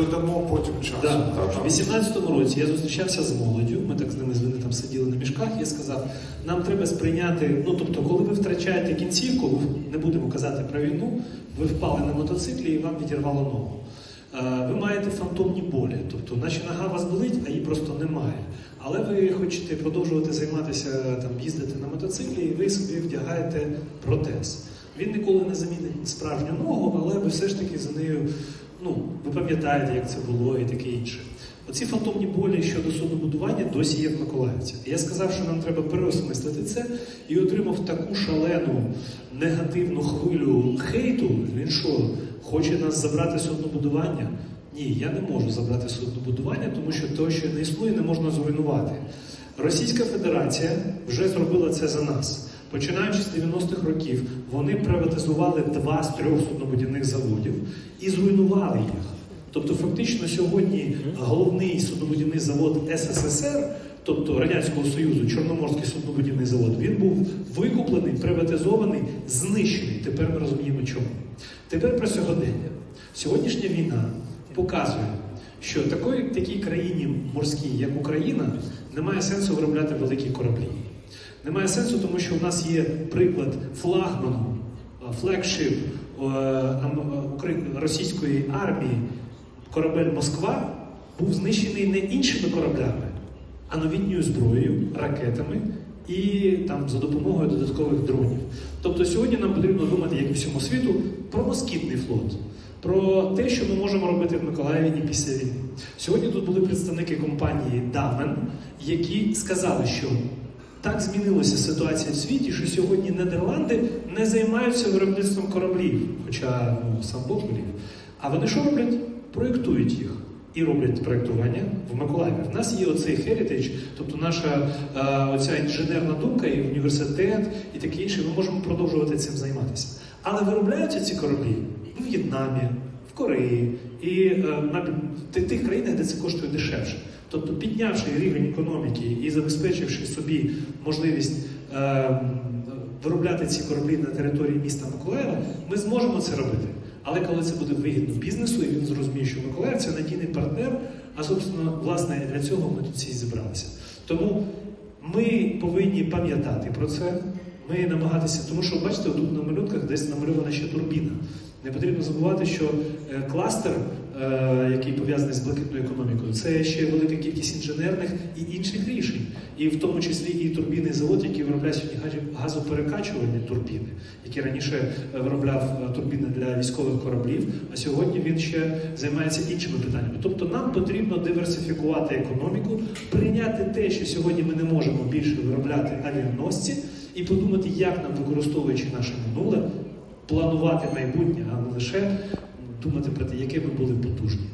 додамо потім час. Да. Так. В 18-му році я зустрічався з молоддю, ми так з ними ними там сиділи на мішках, я сказав, нам треба сприйняти, ну тобто, коли ви втрачаєте кінцівку, не будемо казати про війну, ви впали на мотоциклі і вам відірвало ногу. Е, Ви маєте фантомні болі, тобто наче нога вас болить, а її просто немає. Але ви хочете продовжувати займатися там, їздити на мотоциклі, і ви собі вдягаєте протез. Він ніколи не замінить справжню ногу, але ви все ж таки за нею, ну, ви пам'ятаєте, як це було і таке інше. Оці фантомні болі щодо суднобудування досі є в Миколаївці. Я сказав, що нам треба переосмислити це і отримав таку шалену негативну хвилю хейту. Він що, хоче нас забрати суднобудування? Ні, я не можу забрати суднобудування, тому що те, що не існує, не можна зруйнувати. Російська Федерація вже зробила це за нас. Починаючи з 90-х років, вони приватизували два з трьох суднобудівних заводів і зруйнували їх. Тобто, фактично, сьогодні головний суднобудівний завод СССР, тобто Радянського Союзу, Чорноморський суднобудівний завод, він був викуплений, приватизований, знищений. Тепер ми розуміємо чому. Тепер про сьогодення. Сьогоднішня війна показує, що такої, такій країні морській, як Україна, немає сенсу виробляти великі кораблі. Немає сенсу, тому що в нас є приклад флагману, е, флагшип е, Украї- російської армії, корабель Москва був знищений не іншими кораблями, а новітньою зброєю, ракетами і там за допомогою додаткових дронів. Тобто сьогодні нам потрібно думати, як і всьому світу, про москітний флот, про те, що ми можемо робити в Миколаєві і після війни. Сьогодні тут були представники компанії Дамен, які сказали, що так змінилася ситуація в світі, що сьогодні Нідерланди не займаються виробництвом кораблів, хоча ну, сам Бог волів. А вони що роблять? Проєктують їх. І роблять проєктування в Миколаєві. В нас є оцей heritage, тобто наша е, оця інженерна думка, і університет, і таке інше. Ми можемо продовжувати цим займатися. Але виробляються ці кораблі в В'єтнамі, Кореї і е, на тих країнах, де це коштує дешевше. Тобто, піднявши рівень економіки і забезпечивши собі можливість е, виробляти ці кораблі на території міста Миколаєва, ми зможемо це робити. Але коли це буде вигідно бізнесу, і він зрозуміє, що Миколаїв це надійний партнер, а собственно, власне, для цього ми тут всі зібралися. Тому ми повинні пам'ятати про це. Ми намагатися, тому що бачите, тут на малюнках десь намальована ще турбіна. Не потрібно забувати, що е, кластер, е, який пов'язаний з блакитною економікою, це ще велика кількість інженерних і інших рішень, і в тому числі і турбінний завод, який виробляє сьогодні газоперекачувальні турбіни, який раніше е, виробляв турбіни для військових кораблів, а сьогодні він ще займається іншими питаннями. Тобто нам потрібно диверсифікувати економіку, прийняти те, що сьогодні ми не можемо більше виробляти авіаносці, і подумати, як нам, використовуючи наше минуле, планувати майбутнє, а не лише думати про те, яке ми були потужні.